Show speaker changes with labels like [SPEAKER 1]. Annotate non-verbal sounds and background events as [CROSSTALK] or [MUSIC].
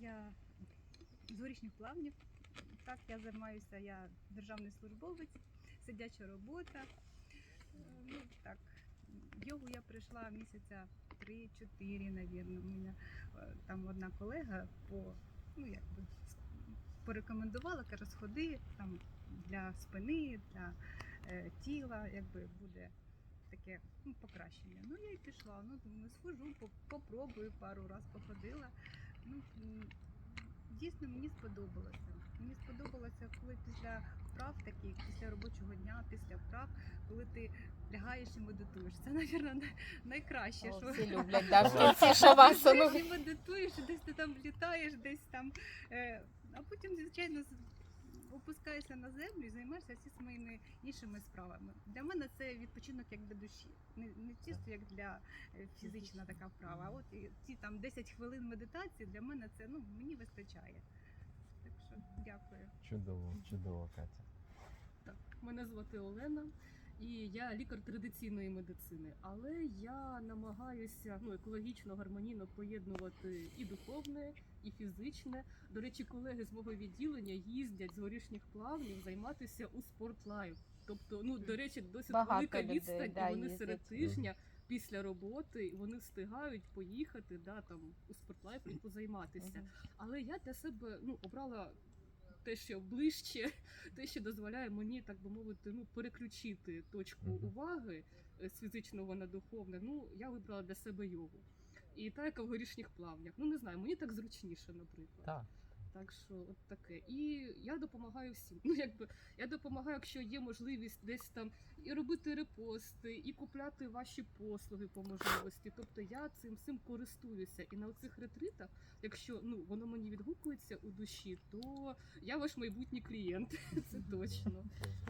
[SPEAKER 1] Я з горішніх плавнів. Так, я займаюся, я державний службовець, сидяча робота. Ну, так, йогу я прийшла місяця 3-4, навірно. У мене е, там одна колега по, ну, якби, порекомендувала, каже, сходи там для спини, для е, тіла, якби буде таке ну, покращення. Ну я й пішла. Ну думаю, схожу, по- попробую пару раз походила. Ну дійсно мені сподобалося. Мені сподобалося, коли після вправ таких, після робочого дня, після вправ, коли ти лягаєш і медитуєш. Це, мабуть, найкраще,
[SPEAKER 2] О,
[SPEAKER 1] що
[SPEAKER 2] всі люблять да, в кінці шавасану.
[SPEAKER 1] Ти медитуєш, десь ти там літаєш, десь там. Е, а потім, звичайно, опускаєшся на землю і займаєшся всі своїми іншими справами. Для мене це відпочинок як для душі. Не, не чисто як для е, фізична така вправа. А от і ці там 10 хвилин медитації для мене це ну мені вистачає. Так що дякую.
[SPEAKER 3] Чудово, чудово, Катя.
[SPEAKER 4] Так, мене звати Олена, і я лікар традиційної медицини. Але я намагаюся ну, екологічно, гармонійно поєднувати і духовне, і фізичне. До речі, колеги з мого відділення їздять з горішніх плавнів займатися у спортлайф. Тобто, ну до речі, досить
[SPEAKER 2] Багато
[SPEAKER 4] велика
[SPEAKER 2] людей,
[SPEAKER 4] відстань,
[SPEAKER 2] да,
[SPEAKER 4] і вони
[SPEAKER 2] їздять.
[SPEAKER 4] серед тижня. Після роботи і вони встигають поїхати да, там, у спортлайф і позайматися. Але я для себе ну, обрала те, що ближче, те, що дозволяє мені, так би мовити, ну, переключити точку уваги е, з фізичного на духовне. Ну, я вибрала для себе йогу. І та, яка в горішніх плавнях. Ну, не знаю, мені так зручніше, наприклад.
[SPEAKER 3] Так.
[SPEAKER 4] Так що от таке. І я допомагаю всім. Ну, якби я допомагаю, якщо є можливість десь там і робити репости, і купляти ваші послуги по можливості. Тобто я цим всім користуюся. І на цих ретритах, якщо ну воно мені відгукується у душі, то я ваш майбутній клієнт. [LAUGHS] Це точно.